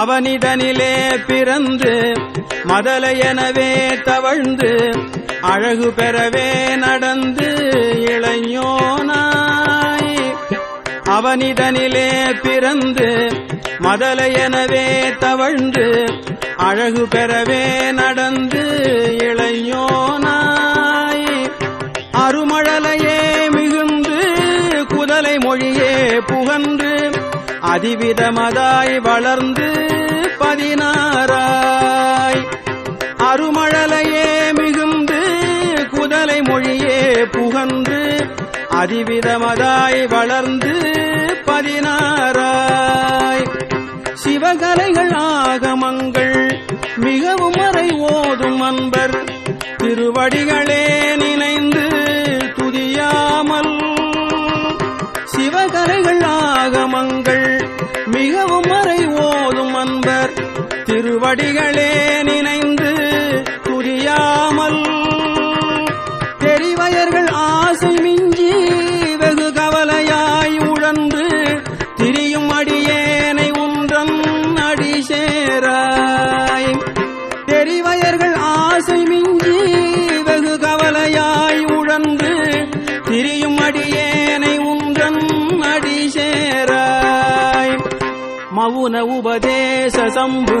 அவனிடனிலே பிறந்து மதலையெனவே தவழ்ந்து அழகு பெறவே நடந்து இளைஞனாய். அவனிடனிலே பிறந்து மதலையெனவே தவழ்ந்து அழகு பெறவே நடந்து இளைஞனாய். அருமழலையே மிகுந்து குதலை மொழியே புகன்று அதிவிதமதாய் வளர்ந்து பதினாராய் அருமழலையே மிகுந்து குதலை மொழியே புகந்து அதிவிதமதாய் வளர்ந்து பதினாராய் சிவகலைகள் ஆகமங்கள் மிகவும் மறை ஓதும் அன்பர் திருவடிகளே நினை வடிகளே நினைந்து புரியாமல் தெரிவயர்கள் ஆசை மிஞ்சி வெகு கவலையாய் உழன்று திரியும் அடியேனை உன்றன் அடி சேராய். தெரிவயர்கள் ஆசை மிஞ்சி வெகு கவலையாய் உழன்று திரியும் அடியேனை உன்றன் அடி சேராய். மவுன உபதேச சம்பு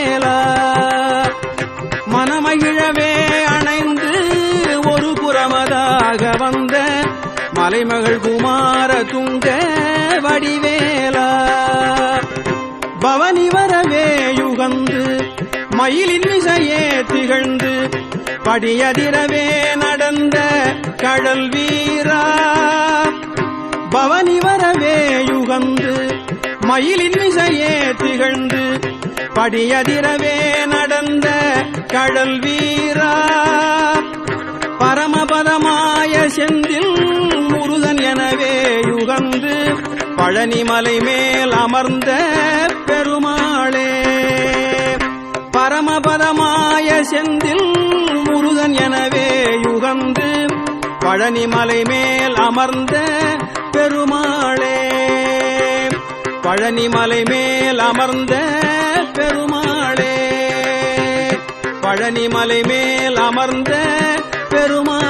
மலைமகள் குமார துங்க வடிவேலா. பவனி வரவே யுகந்து மயிலின் விசையே திகழ்ந்து படியதிரவே நடந்த கடல் வீரா. பவனி வரவே யுகந்து மயிலின் விசையே திகழ்ந்து படியதிரவே நடந்த கடல் வீரா. பரமபதமாய செந்தில் எனவே யுகந்து பழனிமலை மேல் அமர்ந்த பெருமாளே. பரமபதமாய செந்தில் முருகன் எனவே யுகந்து பழனிமலை மேல் அமர்ந்த பெருமாளே. பழனிமலை மேல் அமர்ந்த பெருமாளே. பழனிமலை மேல் அமர்ந்த பெருமாள்.